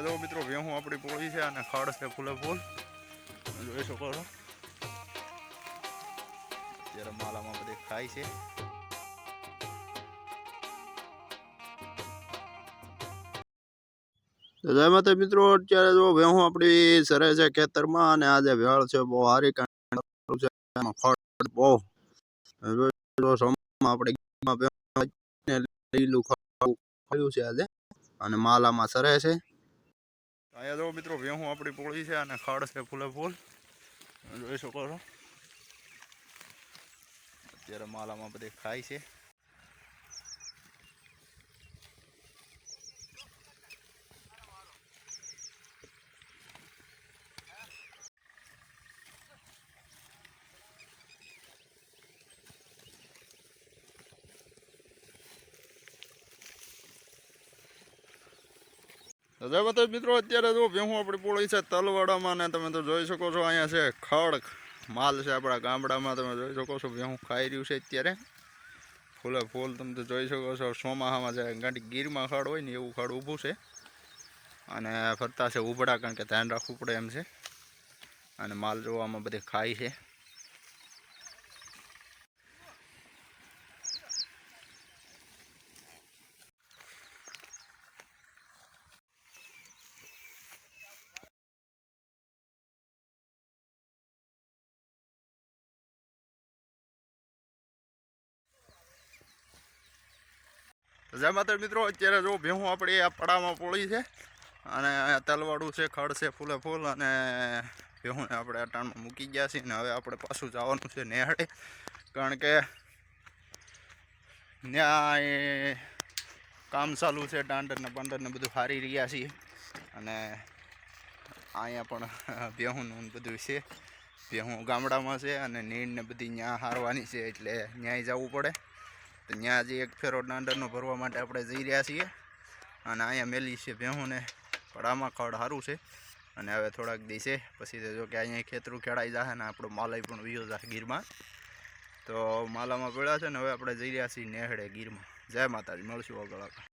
જો મિત્રો. ભેહું આપણી પોળી છે અને ખડ છે ફૂલે ફૂલ. જોઈ શકો છો. અત્યારે માલામાં બધે ખાય છે. જય માતા મિત્રો. અત્યારે જો વેહું આપણી સરે છે ખેતરમાં અને આજે વેળ છે, બહુ સારી છે. ખડ બહુ. આપણે લીલું ખાવું છે આજે. અને માલામાં સરે છે. અહીંયા જો મિત્રો ભેહું આપણી પોળી છે અને ખાડ છે ફૂલે ફૂલ. જોઈ શકો છો. અત્યારે માલામાં બધી ખાય છે. જય માતા મિત્રો, અત્યારે જો ભેહું આપણી પોળી છે તલવાડામાં ને તમે તો જોઈ શકો છો, અહીંયા છે ખડ માલ છે આપણા ગામડામાં, તમે જોઈ શકો છો ભેહું ખાઈ રહ્યું છે અત્યારે. ફૂલે ફૂલ તમે તો જોઈ શકો છો સોમાહામાં છે ગાંઠી ગીરમાં ખડ હોય ને એવું ખડ ઊભું છે. અને ફરતા છે ઉભડા, કારણ કે ધ્યાન રાખવું પડે એમ છે. અને માલ જોવામાં બધી ખાય છે. જય માતા મિત્રો, અત્યારે જો ભેહું આપણે આ પડામાં પોળી છે અને તલવાડું છે, ખડ છે, ફૂલે ફૂલ અને ભેહુંને આપણે અટાણમાં મૂકી ગયા છીએ ને હવે આપણે પાછું જવાનું છે નેહાળે. કારણ કે ત્યાં કામ ચાલુ છે ટાંડર ને પાંડર ને બધું હારી રહ્યા છીએ અને અહીંયા પણ ભેહુંનું બધું છે. ભેહું ગામડામાં છે અને નીણ બધી ત્યાં હારવાની છે, એટલે ન્યાય જવું પડે. ત્યાં આજે એક ફેરો દાંડરનો ભરવા માટે આપણે જઈ રહ્યા છીએ. અને અહીંયા મેલી છે ભેહુંને. આમાં ખડ સારું છે. અને હવે થોડાક દિવસે પછી જો કે અહીંયા ખેતરું ખેડાઈ જશે ને આપણો માલય પણ વિયો જશે ગીરમાં. તો માલામાં પડ્યા છે ને હવે આપણે જઈ રહ્યા છીએ નેહડે ગીરમાં. જય માતાજી, મળશું આગળ.